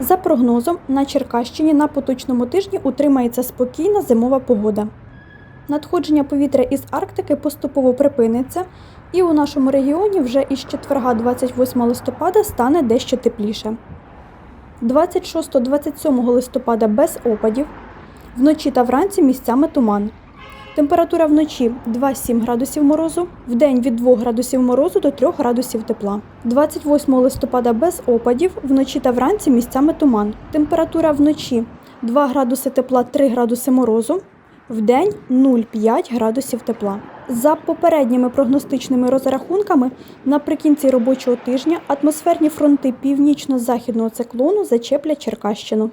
За прогнозом, на Черкащині на поточному тижні утримається спокійна зимова погода. Надходження повітря із Арктики поступово припиниться, і у нашому регіоні вже із четверга 28 листопада стане дещо тепліше. 26-27 листопада без опадів, вночі та вранці місцями туман. Температура вночі 2-7 градусів морозу, вдень від 2 градусів морозу до 3 градусів тепла. 28 листопада без опадів, вночі та вранці місцями туман. Температура вночі 2 градуси тепла, 3 градуси морозу, вдень 0,5 градусів тепла. За попередніми прогностичними розрахунками, наприкінці робочого тижня атмосферні фронти північно-західного циклону зачеплять Черкащину.